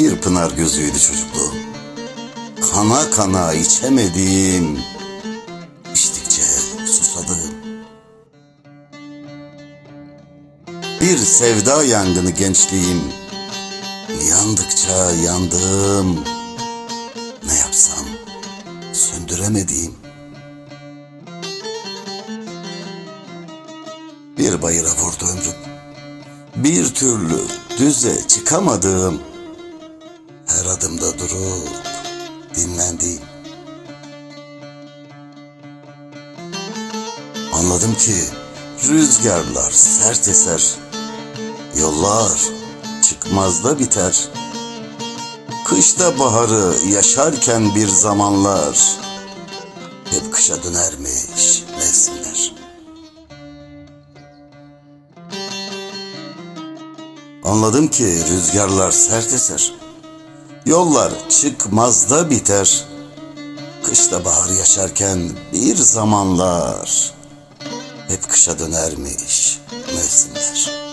Bir pınar gözüydü çocukluğum. Kana kana içemedim. İçtikçe susadım. Bir sevda yangını gençliğim. Yandıkça yandım. Ne yapsam söndüremedim. Bir bayıra vurdu ömrüm. Bir türlü düze çıkamadım. Her adımda durup dinlendim. Anladım ki rüzgarlar sert eser. Yollar çıkmazda biter. Kışta baharı yaşarken bir zamanlar hep kışa dönermiş mevsimler. Anladım ki rüzgarlar sert eser. Yollar çıkmazda biter. Kışta bahar yaşarken bir zamanlar hep kışa dönermiş mevsimler.